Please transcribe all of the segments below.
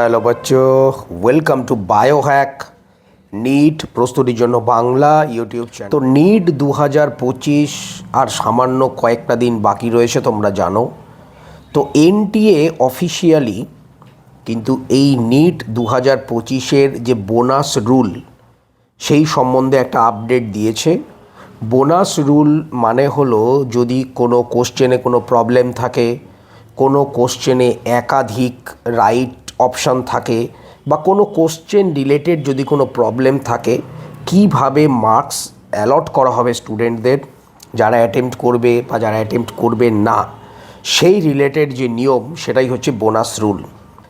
Hello বাচ্চো welcome to Biohack NEET প্রস্তুতির জন্য বাংলা ইউটিউব চ্যানেল তো নিট দু হাজার পঁচিশ আর সামান্য কয়েকটা দিন বাকি রয়েছে, তোমরা জানো। তো এনটিএ অফিসিয়ালি কিন্তু এই নিট দু হাজার পঁচিশের যে বোনাস রুল সেই সম্বন্ধে একটা আপডেট দিয়েছে। বোনাস রুল মানে হলো, যদি কোনো কোশ্চেনে কোনো প্রবলেম থাকে, কোনো কোশ্চেনে একাধিক রাইট অপশান থাকে বা কোনো কোশ্চেন রিলেটেড যদি কোনো প্রবলেম থাকে, কীভাবে মার্কস অ্যালট করা হবে স্টুডেন্টদের যারা অ্যাটেম্প্ট করবে বা যারা অ্যাটেম্প্ট করবে না, সেই রিলেটেড যে নিয়ম সেটাই হচ্ছে বোনাস রুল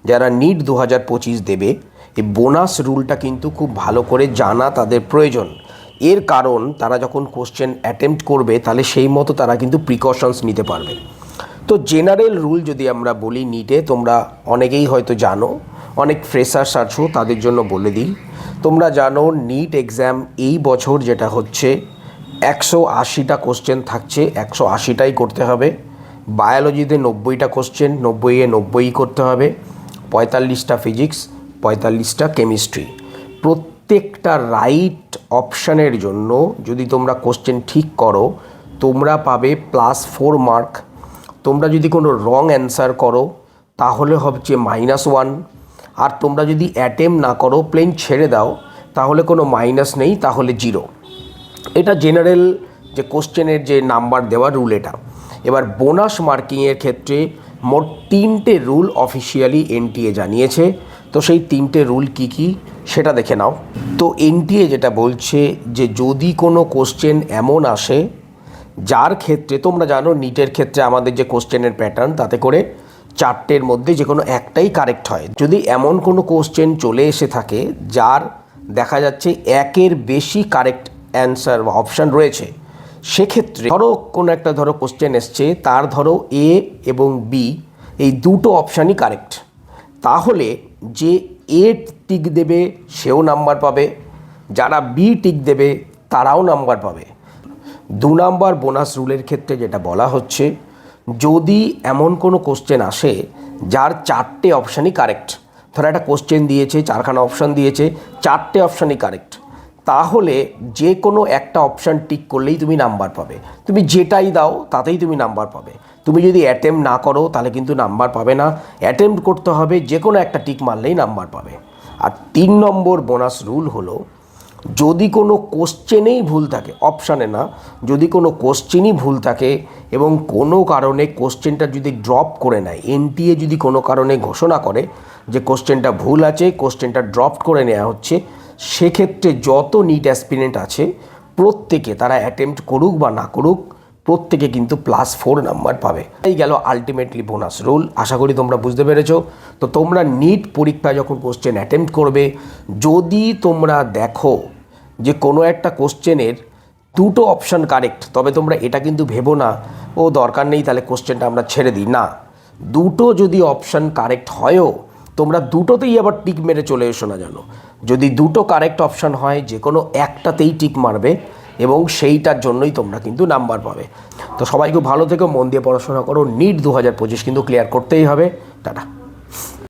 যারা নিট দু হাজার পঁচিশ দেবে, এই বোনাস রুলটা কিন্তু খুব ভালো করে জানা তাদের প্রয়োজন। এর কারণ, তারা যখন কোশ্চেন অ্যাটেম্প্ট করবে, তাহলে সেই মতো তারা কিন্তু প্রিকশনস নিতে পারবে। তো জেনারেল রুল যদি আমরা বলি নিটে তোমরা অনেকেই হয়তো জানো, অনেক ফ্রেশার্স আছো, তাদের জন্য বলে দিই। তোমরা জানো নিট এক্সাম এই বছর যেটা হচ্ছে, একশো আশিটা কোশ্চেন থাকছে, একশো আশিটাই করতে হবে। বায়োলজিতে নব্বইটা কোশ্চেন নব্বইয়ে নব্বই করতে হবে। পঁয়তাল্লিশটা ফিজিক্স পঁয়তাল্লিশটা কেমিস্ট্রি প্রত্যেকটা রাইট অপশানের জন্য যদি তোমরা কোশ্চেন ঠিক করো, তোমরা পাবে প্লাস ফোর মার্ক তোমরা যদি কোনো রং অ্যান্সার করো, তাহলে হচ্ছে মাইনাস ওয়ান আর তোমরা যদি অ্যাটেম না করো প্লেন ছেড়ে দাও, তাহলে কোনো মাইনাস নেই, তাহলে জিরো এটা জেনারেল যে কোশ্চেনের যে নাম্বার দেওয়ার রুল এটা। এবার বোনাস মার্কিংয়ের ক্ষেত্রে মোট তিনটে রুল অফিসিয়ালি এনটিএ জানিয়েছে। তো সেই তিনটে রুল কি কি, সেটা দেখে নাও। তো এনটিএ যেটা বলছে যে যদি কোনো কোশ্চেন এমন আসে যার ক্ষেত্রে তোমরা জানো নিটের ক্ষেত্রে আমাদের যে কোশ্চেনের প্যাটার্ন তাতে করে চারটের মধ্যে যে কোনো একটাই কারেক্ট হয়। যদি এমন কোনো কোশ্চেন চলে এসে থাকে, যার দেখা যাচ্ছে একের বেশি কারেক্ট অ্যান্সার বা অপশান রয়েছে, সেক্ষেত্রে ধরো কোনো একটা ধরো কোশ্চেন এসছে, তার ধরো এ এবং বি এই দুটো অপশানই কারেক্ট তাহলে যে এ টিক দেবে, সেও নাম্বার পাবে। যারা বি টিক দেবে, তারাও নাম্বার পাবে। দু নাম্বার বোনাস রুলের ক্ষেত্রে যেটা বলা হচ্ছে, যদি এমন কোনো কোশ্চেন আসে, যার চারটে অপশানই কারেক্ট ধরো একটা কোশ্চেন দিয়েছে, চারখানা অপশান দিয়েছে, চারটে অপশানই কারেক্ট তাহলে যে কোনো একটা অপশান টিক করলেই তুমি নাম্বার পাবে। তুমি যেটাই দাও, তাতেই তুমি নাম্বার পাবে। তুমি যদি অ্যাটেম্প না করো, তাহলে কিন্তু নাম্বার পাবে না। অ্যাটেম্প করতে হবে, যে কোনো একটা টিক মারলেই নাম্বার পাবে। আর তিন নম্বর বোনাস রুল হলো যদি কোনো কোশ্চেনেই ভুল থাকে অপশানে না, যদি কোনো কোশ্চেনই ভুল থাকে এবং কোনো কারণে কোশ্চেনটা যদি ড্রপ করে নেয়, এনটিএ যদি কোনো কারণে ঘোষণা করে যে কোশ্চেনটা ভুল আছে, কোশ্চেনটা ড্রপ করে নেওয়া হচ্ছে, সেক্ষেত্রে যত নিট অ্যাসপিরেন্ট আছে, প্রত্যেকে তারা অ্যাটেম্প্ট করুক বা না করুক, প্রত্যেকে কিন্তু প্লাস ফোর নাম্বার পাবে। এই গেল আলটিমেটলি বোনাস রুল আশা করি তোমরা বুঝতে পেরেছ। তো তোমরা নিট পরীক্ষায় যখন কোশ্চেন অ্যাটেম্প্ট করবে, যদি তোমরা দেখো যে কোনো একটা কোশ্চেনের দুটো অপশান কারেক্ট, তবে তোমরা এটা কিন্তু ভেবো না, ও দরকার নেই তাহলে কোশ্চেনটা আমরা ছেড়ে দিই। না, দুটো যদি অপশান কারেক্ট হয়ও, তোমরা দুটোতেই আবার টিক মেরে চলে এসো না জানো। যদি দুটো কারেক্ট অপশান হয়, যে কোনো একটাতেই টিক মারবে এবং সেইটার জন্যই তোমরা কিন্তু নাম্বার পাবে। তো সবাই খুব ভালো থেকো, মন দিয়ে পড়াশোনা করো, নিট দু হাজার পঁচিশ কিন্তু ক্লিয়ার করতেই হবে। টাটা।